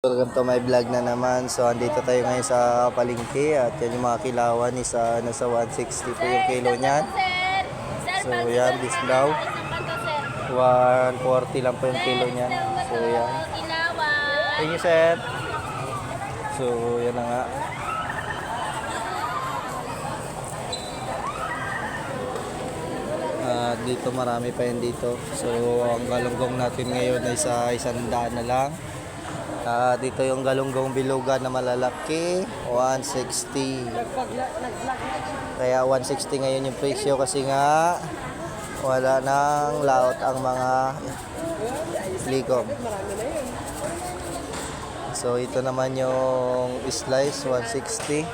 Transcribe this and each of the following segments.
Welcome to my vlog na naman. So, andito tayo ngayon sa palengke at yan yung mga kilawan is uh, nasa 160 po yung kilo niyan. So, yan, this daw. 140 lang po yung kilo niyan. So, yan. Thank you, sir. So, yan na nga. At dito marami pa yan dito. So, ang galunggong natin ngayon ay sa isang daan na lang. Ah, dito yung galunggong biluga na malalaki, 160. Kaya 160 ngayon yung presyo kasi nga wala nang laot ang mga likom. So ito naman yung slice 160,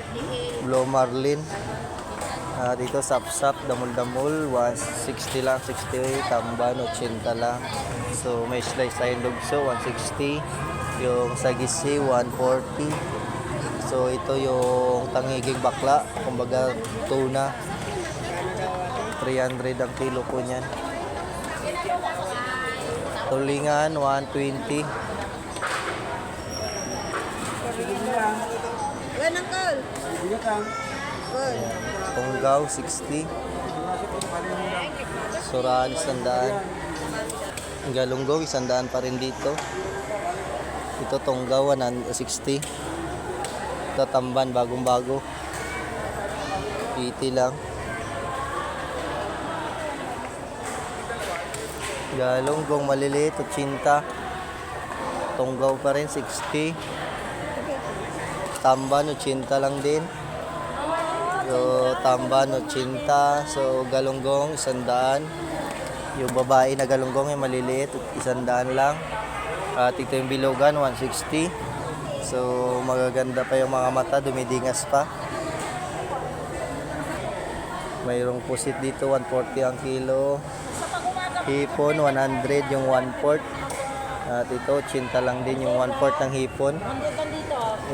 blue marlin. Ah, dito sap-sap, damul-damul, 160 lang, 60, tamban, 80 lang. So may slice tayong lugso, 160. Yung sagisi, 140. So ito yung tangiging bakla, kumbaga tuna. 300 ang kilo po niyan. Tulingan, 120. Ganang kal. Kal. Tunggaw, 60. Suraan, isandaan. Galunggong, isandaan pa rin dito. Ito tunggaw, 160. Ito tamban, bagong-bago. 80 lang. Galunggong maliliit, 80. Tunggaw pa rin, 60. Tamban, 80 lang din. So, tamban, 80. So, galunggong, isandaan. Yung babae na galunggong yung maliliit, isandaan lang. At ito yung bilogan, 160. So, magaganda pa yung mga mata, dumidingas pa. Mayroong pusit dito, 140 ang kilo. Hipon, 100 yung 1 port. At ito, 80 lang din yung 1 port ng hipon.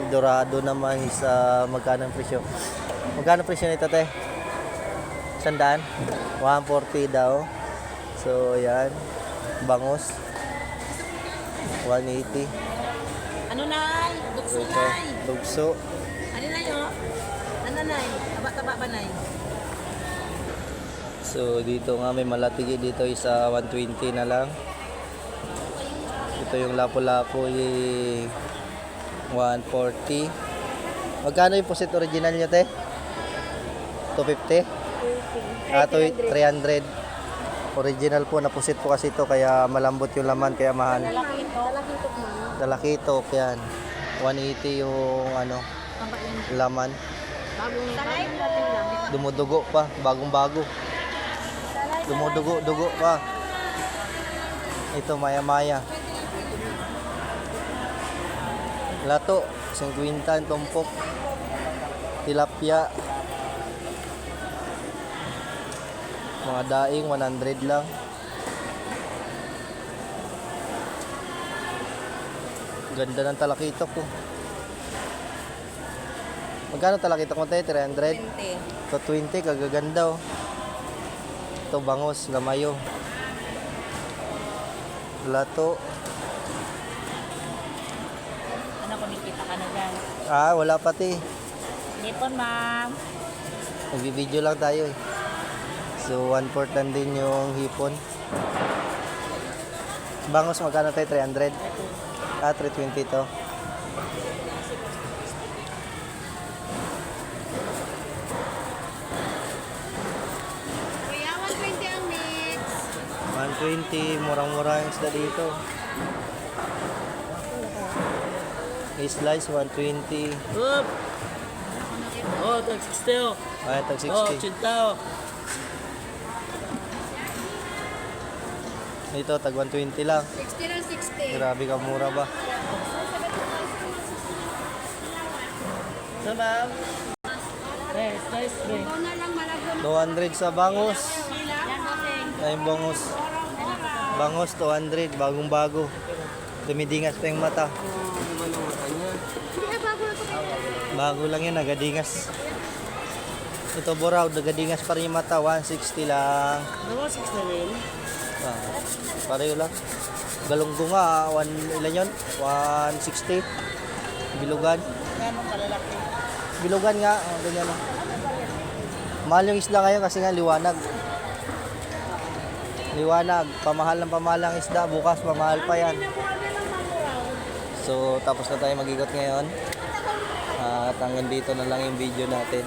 Dorado naman sa magkano ang presyo? Magkano presyo nito, te? Sandaan? 140 daw. So, yan. Bangus. 180. Ano nay? Dukso Ito, nay. tugso. Ano nay oh? Ano nay? Taba-taba ba nay? So, dito nga may malatigi dito isa 120 na lang. Ito yung lapo-lapo yung 140. Magkano yung pusit original nyo, te? 250? Ah, to- 300. Original po na pusit po kasi ito kaya malambot yung laman kaya mahal. Lalaki ito. Lalaki ito man. Dalakitok yan. 180 yung ano, laman. Bagong bagong. Dumudugo pa, bagong-bago. Dumudugo-dugo pa. Ito maya-maya. Lato, 50 ang tumpok. Tilapia. Mga daing 100 lang. Ganda ng talakitok ko. Magkano talakitok mo tayo? 300? 20. Ito 20, kagaganda oh. Ito bangos, lamayo. Lato. Ano kung nakita ka na dyan? Ah, wala pati. Nipon ma'am. Nagbi-video lang tayo eh. So, one fourth lang din yung hipon. Bangos, magkano tayo? 300? Ah, 320 to. Kuya, 120 ang mix. 120, murang-mura yung isda dito. Slice, 120. Up! Oh, tag 60 oh. Ay, tag Oh, 60. 80 oh. Ito, tag 120 lang. 60 lang 60. Grabe ka, mura ba? Na ma'am? Nice, nice, nice. Ikaw na lang malagom. 200 sa bossing. Ayun bangos. Bangos 200, bagong bago. Dumidingas pa yung mata. Bago lang yun, nagadingas. Ito buraw, nagadingas pa rin yung mata, 160 lang. Ano 6 na rin? Pareho lang. Galunggo nga, one, ilan yun? 160. Bilugan. Ganong kalalaki. Bilugan nga, oh, ganyan. oh. Mahal yung isda ngayon kasi nga liwanag. Liwanag, pamahal ng pamahal ang isda, bukas mamahal pa yan. So, tapos na tayo mag-ikot ngayon. At hanggang dito na lang yung video natin.